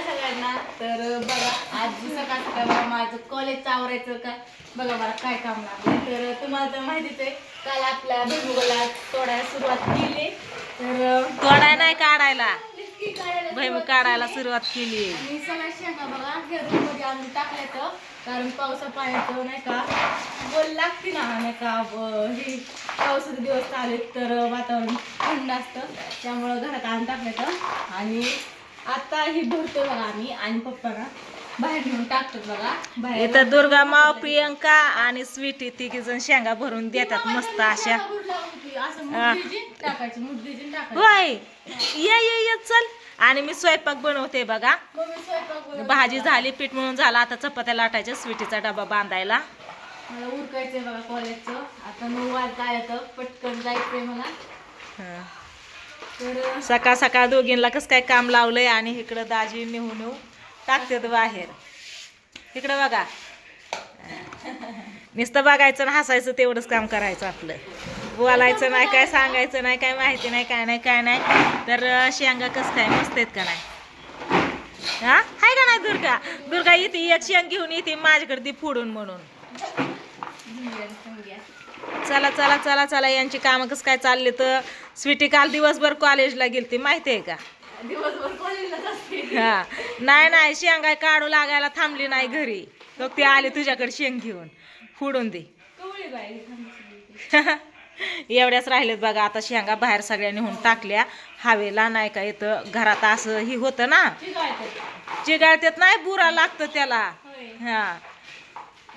सगळ्यांना. तर बघा आज सकाळ सकाळ माझं कॉलेजचं आवरायचं का बघा मला काय काम लागलं तर तुम्हाला तर माहितीच आहे काल आपल्या भुईमुगाला तोडायला सुरुवात केली. तर तोडाय नाही काढायला. भैम सुरुवात काढायला केली. सुरुवात केली. आणि सगळ्या शेंगा बघा ह्या रूममध्ये आणून टाकल्यात कारण पावसा पाण्याचं नाही का बोल लागते ना नाही का हे पावसाचे दिवस आहेत तर वातावरण थंड असतं. त्यामुळं घरात आणून टाकल्यात आणि आता ही भरतो बघा आम्ही आणि पप्पाना बाहेर घेऊन टाकतो बघा. बाहेर इथं दुर्गा माव प्रियंका आणि स्वीटी तिघी जण शेंगा भरून देतात मस्त अशा. टाकायची मुठीची टाकायची. होय. ये ये ये चल. आणि मी स्वयंपाक बनवते बघा. मग मी स्वयंपाक बनवते. भाजी झाली पीठ म्हणून झाला. आता चपात्या लाटायच्या स्वीटीचा डबा बांधायला. मला उरकायचंय बघा कॉलेजचं आता नऊ वाजता येतं. पटकन जायचंय मला. हं. सकाळ सकाळ दोघींना कसं काय काम लावलंय आणि इकडं दाजी नेऊ नेऊ टाकतात बाहेर. इकडं बघा. नुसतं बघायचं ना हसायचं तेवढंच काम करायचं आपलं. बोलायचं नाही काय सांगायचं नाही काय माहिती नाही काय नाही काय नाही. तर शेंगा कसं काय मस्त आहेत का नाही? हा? हाय का नाही दुर्गा? दुर्गा येते एक शेंग घेऊन येते माझ्याकडे ती फोडून म्हणून. चला चला चला चला यांची कामं कसं काय चालले तर? स्वीटी काल दिवसभर कॉलेजला गेलती माहिती आहे का हा. नाही नाही शेंगाय काढू लागायला थांबली नाही घरी. तो ती आली तुझ्याकडे शेंग घेऊन. फोडून दे. एवढ्याच राहिलेत बघा आता शेंगा बाहेर सगळ्या नेऊन टाकल्या. हवेला नाही का इथं घरात असं ही होतं ना. चिगाळत्यात नाही बुरा लागतं त्याला. हा.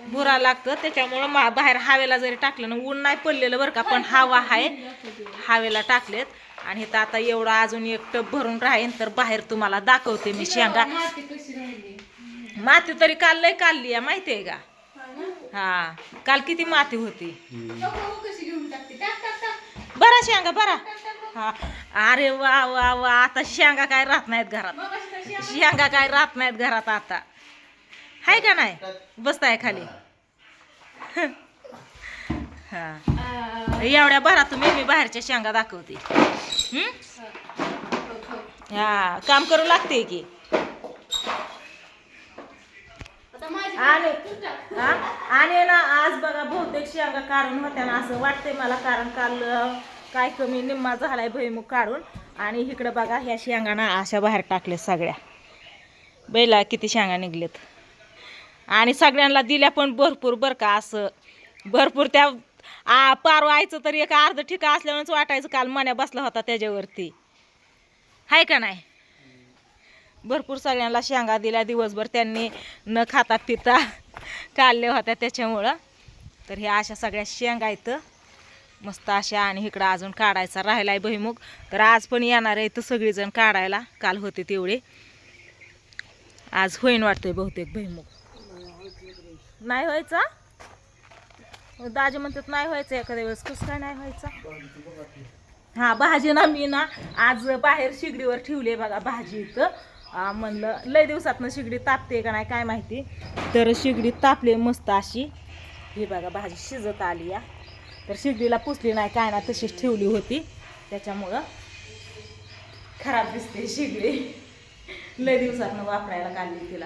बुरा लागतं. त्याच्यामुळं मा- बाहेर हवेला जरी टाकलं ना ऊन नाही पडलेलं बरं का पण हवा आहे. हवेला टाकलेत. आणि इथं आता एवढं अजून एक टप भरून राहीन तर बाहेर तुम्हाला दाखवते मी शेंगा. माती तरी काल लय काढली आहे माहिती आहे का? हा काल किती माती होती? बरा शेंगा बरा. हा. अरे वा वा वा. आता शेंगा काय राहत नाहीत घरात? शेंगा काय राहत नाहीत घरात आता. हाय का नाही? बसताय खाली. हा. एवढ्या भरा तुम्ही मी बाहेरच्या शेंगा दाखवते. हं? काम करू लागते की. आणि. हा? आणि ना आज बघा बहुतेक शेंगा काढून होत्या ना असं वाटतंय मला कारण काल काय कमी निम्मा झालाय भुईमुग काढून. आणि इकडं बघा ह्या शेंगा ना अशा बाहेर टाकल्या सगळ्या. बैला किती शेंगा निघलेत आणि सगळ्यांना दिल्या पण भरपूर बरं का असं. भरपूर त्या आ पारवायचं आयचं तर एक अर्ध ठिका असल्यामुळेच वाटायचं काल मन्या बसला होता त्याच्यावरती. आहे का नाही? भरपूर सगळ्यांना शेंगा दिल्या दिवसभर त्यांनी न खाता पिता काढल्या होत्या त्याच्यामुळं. तर ह्या अशा सगळ्या शेंगा आहेत. मस्त अशा आणि इकडं अजून काढायचा राहिला आहे भुईमुग. तर आज पण येणार आहे इथं सगळीजण काढायला. काल होते तेवढे. आज होईन वाटतंय बहुतेक भुईमुग. नाही व्हायचा? दाजी म्हणतात नाही व्हायचं एखाद्या वेळेस. कसं काय नाही व्हायचा? हा भाजी ना मी ना आज बाहेर शिगडीवर ठेवली बघा भाजी इथं. म्हणलं लय दिवसातनं शिगडी तापते का नाही काय माहिती? तर शिगडी तापली मस्त अशी. ही बघा भाजी शिजत आली या. तर शिगडीला पुसली नाही काय ना तशीच ठेवली होती. त्याच्यामुळं खराब दिसते शिगडी. लय दिवसातनं वापरायला काढली तिला.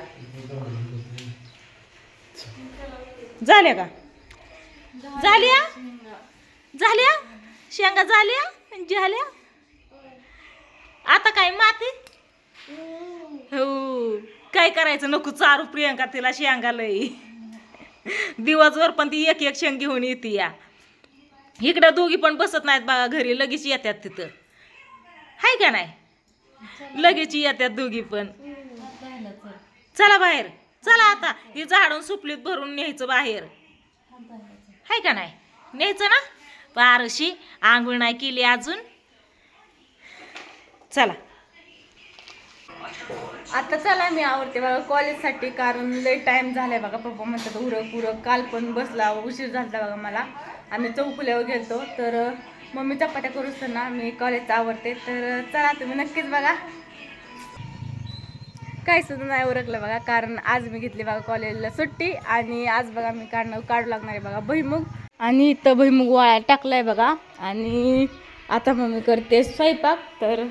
झाल्या का? झाल्या? झाल्या? शेंगा झाल्या? झाल्या? आता काय माती? हो. काय करायचं? नको चारू प्रियंका तिला शेंगा लई. दिवसभर पण ती एक एक शेंग घेऊन येते या. इकडं दोघी पण बसत नाहीत बघा घरी लगेच येतात तिथं. हाय का नाही? लगेच येतात दोघी पण. चला बाहेर. चला आता ही झाडून सुपलीत भरून न्यायचं बाहेर. हाय का नाही? न्यायचं ना? पारशी आंघोळ नाही केली अजून. चला. आता चला मी आवडते बघा कॉलेजसाठी कारण लय टाइम झालाय बघा. पप्पा म्हणतात उरक उरक. काल पण बसला उशीर झाला बघा मला. आम्ही चौकुल्यावर गेलतो तर मम्मी चपात्या करूच ना मी कॉलेज आवडते तर चला तुम्ही नक्कीच बघा. काही सुद्धा नाही उरकलं बघा कारण आज मी घेतली बघा कॉलेजला सुट्टी आणि आज बघा मी काढणं काढू लागणार आहे बघा भुईमुग. आणि इथं भुईमुग वाया टाकलाय बघा. आणि आता मम्मी करते स्वयंपाक तर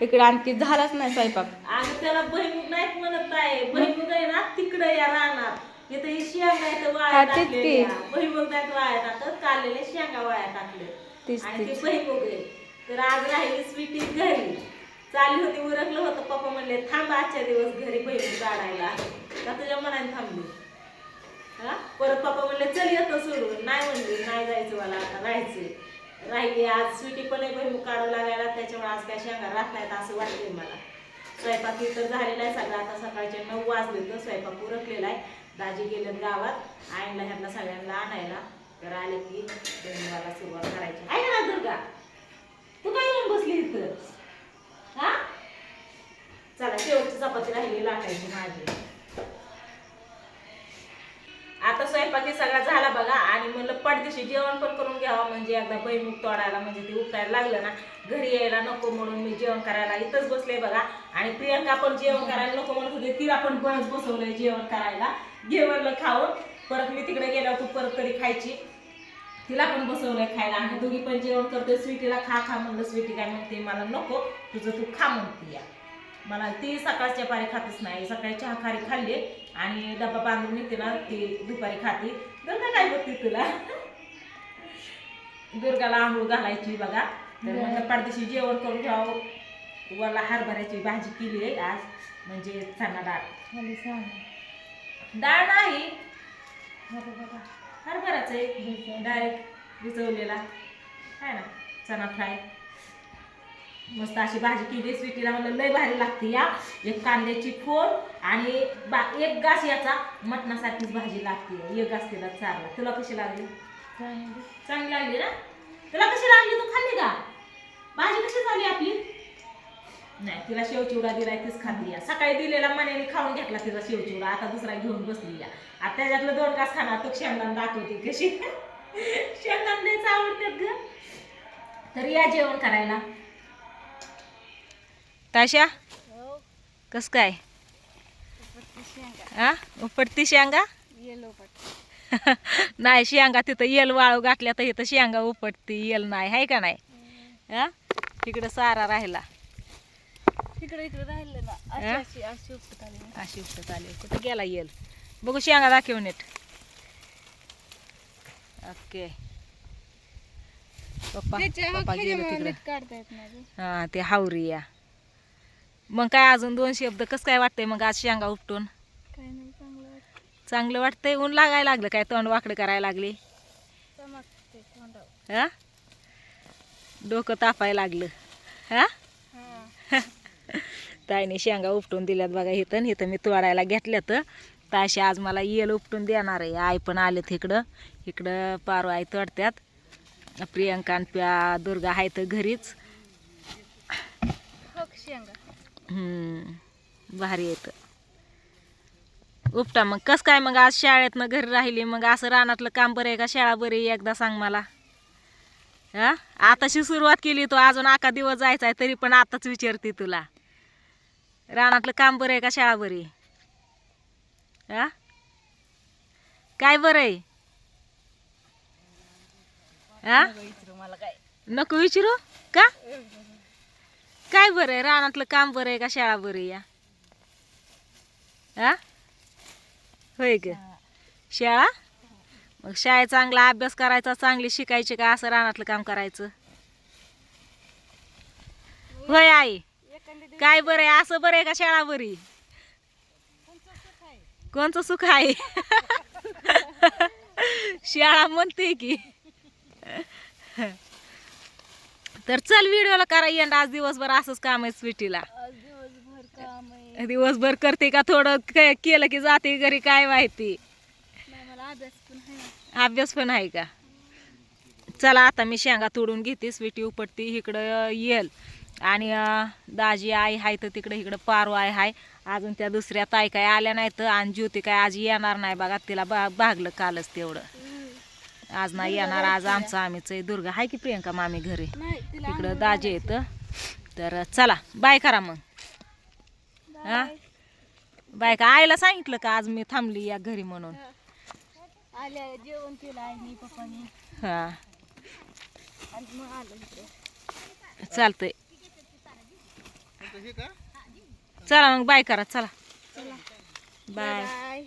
इकडे आणखी झालाच नाही स्वयंपाक. अगं त्याला भैमुग नाहीत म्हणत आहे. भैमुग आहे ना तिकडे या राहणार इथं ही हा, तेच की. टाकलेल्या. भैमुग नाहीत वाळ्या टाकत काढलेले शेंगा वाळ्या टाकले आणि ते भैमुग आहे. तर आज राहिली स्वीटी घरी. चालली होती उरकलं होतं. पप्पा म्हणले थांब आजच्या दिवस घरी बहिणी काढायला. का तुझ्या मनाने थांबली? हा? परत पप्पा म्हणले चल येतो सोडून. नाही म्हणली नाही जायचं मला आता राहायचं राहिली आज स्वीटी पण आहे काढू लागायला. त्याच्यामुळे आज काय शेंगा राहत नाहीत असं वाटतंय मला. स्वयंपाक इथं झालेला आहे सगळं आता सकाळचे नऊ वाजले तर स्वयंपाक उरकलेला आहे. दाजी गेलेत गावात. आईला ह्यांना सगळ्यांना आणायला. तर आले की मला सुरुवात करायची. आहे ना दुर्गा. तू काय येऊन बसली इथं? चला चपाती राहिली लाटायची माझी. आता स्वयंपाकी सगळा झाला बघा आणि म्हणलं पडदिशी जेवण पण करून घ्यावं म्हणजे एकदा बैमुख तोडायला म्हणजे ते उठायला लागलं ना घरी यायला नको म्हणून मी जेवण करायला इथंच बसले बघा. आणि प्रियंका पण जेवण करायला नको म्हणत होते तिला पण बरंच बसवलंय जेवण करायला. जेवणलं खाऊन परत मी तिकडे गेल्यावर तू परत तरी खायची? तिला पण बसवलंय खायला आणि दोघी पण जेवण करतोय स्वीटीला खा खा म्हणलं स्वीटी काय म्हणते मला नको तुझं तू खा म्हणते या. मला ती सकाळच्या पारी खातच नाही. सकाळी चहा खारी खाल्ली आणि डब्बा बांधून येते ना ती दुपारी खाती. दुर्गा काय बघते तुला? दुर्गाला आंघोळ घालायची बघा. तर म्हणलं पडदेशी जेवण करून घ्यावं. वरला हरभऱ्याची भाजी केली आहे आज म्हणजे चणा डाळ. डाळ नाही. हरभराच आहे डायरेक्ट भिजवलेला आहे ना? चणा फ्राय. मस्त अशी भाजी केली स्वीटीला म्हणलं लय भारी लागते या. एक कांद्याची फोड आणि बा एक घास याचा मटणासारखीच भाजी लागते. एक घास तिला चारला. तुला कशी लागली? चांगली लागली ना? तुला कशी लागली? तू खाल्ली का? भाजी कशी झाली आपली? नाही तिला शेवचिवडा दिलाय तीच खाल्ली या. सकाळी दिलेला मनाने खाऊन घेतला तिचा शेवचिवडा. आता दुसरा घेऊन बसली या. आता त्याच्यातलं दोन गास खाणार तू शेंगदाण दाखवते कशी. शेंगदाण लयच आवडतात ग. तर या जेवण करायला. ताशा? कस काय? हा? उपटती शेंगा? नाही शेंगा तिथं येल वाळू घातल्या तर इथं शेंगा उपटती येल नाही आहे का नाही? हा? तिकडं सारा राहिला. तिकडे इकडे राहिले ना? अशी अशी उपटत आली अशी उपटत आली. कुठं गेला येल? बघू शेंगा दाखव नीट. ओके. पप्पा पप्पा गेलो तिकडं. हा ते हावरी या. मग काय अजून दोन शब्द कसं काय वाटतंय मग आज शेंगा उपटून? काय नाही चांगलं वाटतं चांगलं वाटतंय? ऊन लागायला लागलं काय? तोंड वाकडं करायला लागली? चमकते तोंडावर. हा? डोकं तापायला लागलं. हा? हा. ताईने शेंगा उपटून दिल्यात बघा इथं इथं मी तोडायला घेतल्यात. ताशी आज मला येल उपटून देणार आहे. आई पण आलेत इकडं. इकडं पारू आई तोडत्यात. प्रियंका आणि प्या दुर्गा आहे तर घरीच. हो शेंगा? भारी येतं उपटा मग कस काय मग आज शाळेतनं घरी राहिली? मग असं रानातलं काम बरं आहे का? शाळा बरी आहे? एकदा सांग मला. हा? आताशी सुरुवात केली तू अजून आका दिवस जायचा आहे तरी पण आताच विचारते तुला. रानातलं काम बरं आहे का? शाळा बरी? हा? काय बरं आहे? हा? मला काय? नको विचारू? का? काय बरं आहे? रानातलं काम बरं आहे का? शाळा बरं आहे या? हा? होय ग. शाळा? मग शाळेत चांगला अभ्यास करायचा चांगली शिकायची का? असं रानातलं काम करायचं? होय आई. काय बरं आहे? असं बरं आहे का शाळा बरी? कोणचं सुख आहे? शाळा म्हणते की. तर चल व्हिडिओला करा येणार आज दिवसभर असंच काम आहे स्वीटीला. दिवसभर काम आहे. दिवसभर करते का थोडं क- केलं की जाते घरी काय माहिती. नाही अभ्यास पण आहे. ना. अभ्यास पण आहे का? चला आता मी शेंगा तोडून घेते स्वीटी उपटती इकडं येल. आणि दाजी आई हाय तर तिकडं इकडं पारू आहे हाय. अजून त्या दुसऱ्या ताई काय आल्या नाहीत आणि ज्योती काय आज येणार नाही बघा तिला बा भागलं कालच तेवढं. आज नाही येणार आज आमचं आम्हीच आहे. दुर्गा हाय की प्रियंका मामी घरी? इकडं दाजी येतं. तर चला बाय करा मग. हा? बाय. का? आईला सांगितलं का आज मी थांबली या घरी म्हणून? आल्या जेवण केलं आईनी पप्पानी. हा. आणि मग आलं इकडे. चालतंय. चला मग बाय करा चला. बाय. बाय.